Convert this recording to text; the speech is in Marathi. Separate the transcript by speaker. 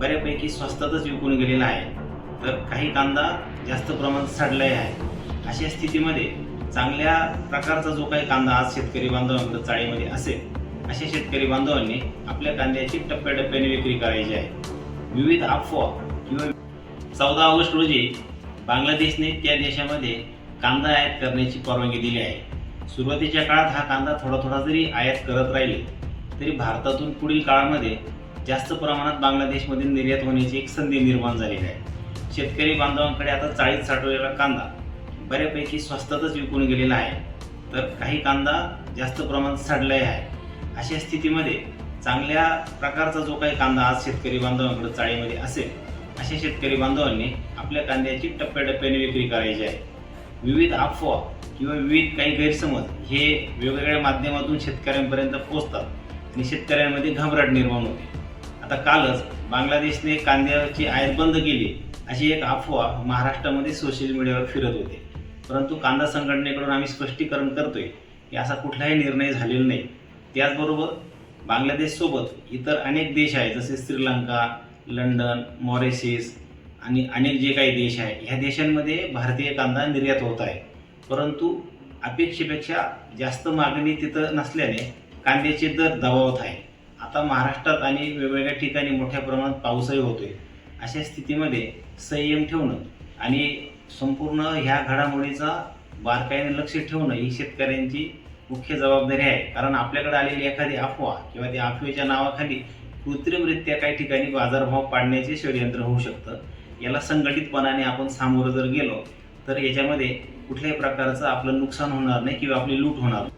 Speaker 1: बऱ्यापैकी स्वस्तातच विकून गेलेला आहे. तर काही कांदा जास्त प्रमाणात सडलाही आहे. अशा स्थितीमध्ये चांगल्या प्रकारचा जो काही कांदा आज शेतकरी बांधवांकडे चाळीमध्ये असेल अशा शेतकरी बांधवांनी आपल्या कांद्याची टप्प्याटप्प्याने विक्री करायची आहे. विविध अफवा किंवा चौदा ऑगस्ट रोजी बांगलादेशने त्या देशामध्ये कांदा आयात करण्याची परवानगी दिली आहे. सुरुवातीच्या काळात हा कांदा थोडा थोडा जरी आयात करत राहिले तरी भारतातून पुढील काळामध्ये जास्त प्रमाणात बांगलादेशमध्ये निर्यात होण्याची एक संधी निर्माण झालेली आहे. शेतकरी बांधवांकडे आता चाळीत साठवलेला कांदा बऱ्यापैकी स्वस्तातच विकून गेलेला आहे. तर काही कांदा जास्त प्रमाणात साठलाही आहे. अशा स्थितीमध्ये चांगल्या प्रकारचा जो काही कांदा आज शेतकरी बांधवांकडे चाळीमध्ये असेल अशा शेतकरी बांधवांनी आपल्या कांद्याची टप्प्याटप्प्याने विक्री करायची आहे. विविध अफवा किंवा विविध काही गैरसमज हे वेगवेगळ्या माध्यमातून शेतकऱ्यांपर्यंत पोहोचतात आणि शेतकऱ्यांमध्ये घबराट निर्माण होते. आता कालच बांगलादेशने कांद्याची आयात बंद केली. अशी एक अफवा महाराष्ट्रामध्ये सोशल मीडियावर फिरत होते. परंतु कांदा संघटनेकडून आम्ही स्पष्टीकरण करतोय की असा कुठलाही निर्णय झालेला नाही. त्याचबरोबर बांगलादेशसोबत इतर अनेक देश आहेत जसे श्रीलंका लंडन मॉरिशियस आणि अनेक जे काही देश आहे ह्या देशांमध्ये भारतीय कांदा निर्यात होत आहे. परंतु अपेक्षेपेक्षा जास्त मागणी तिथं नसल्याने कांद्याचे दर दबावत आहे. आता महाराष्ट्रात आणि वेगवेगळ्या ठिकाणी मोठ्या प्रमाणात पाऊसही होतोय. अशा स्थितीमध्ये संयम ठेवणं आणि संपूर्ण ह्या घडामोडीचा बारकाईने लक्ष ठेवणं ही शेतकऱ्यांची मुख्य जबाबदारी आहे. कारण आपल्याकडे आलेली एखादी अफवा किंवा त्या अफवेच्या नावाखाली कृत्रिमरित्या काही ठिकाणी बाजारभाव पाडण्याचे षडयंत्र होऊ शकतं. याला संघटितपणाने आपण सामोरं जर गेलो तर याच्यामध्ये कुठल्याही प्रकारचं आपलं नुकसान होणार नाही किंवा आपली लूट होणार नाही.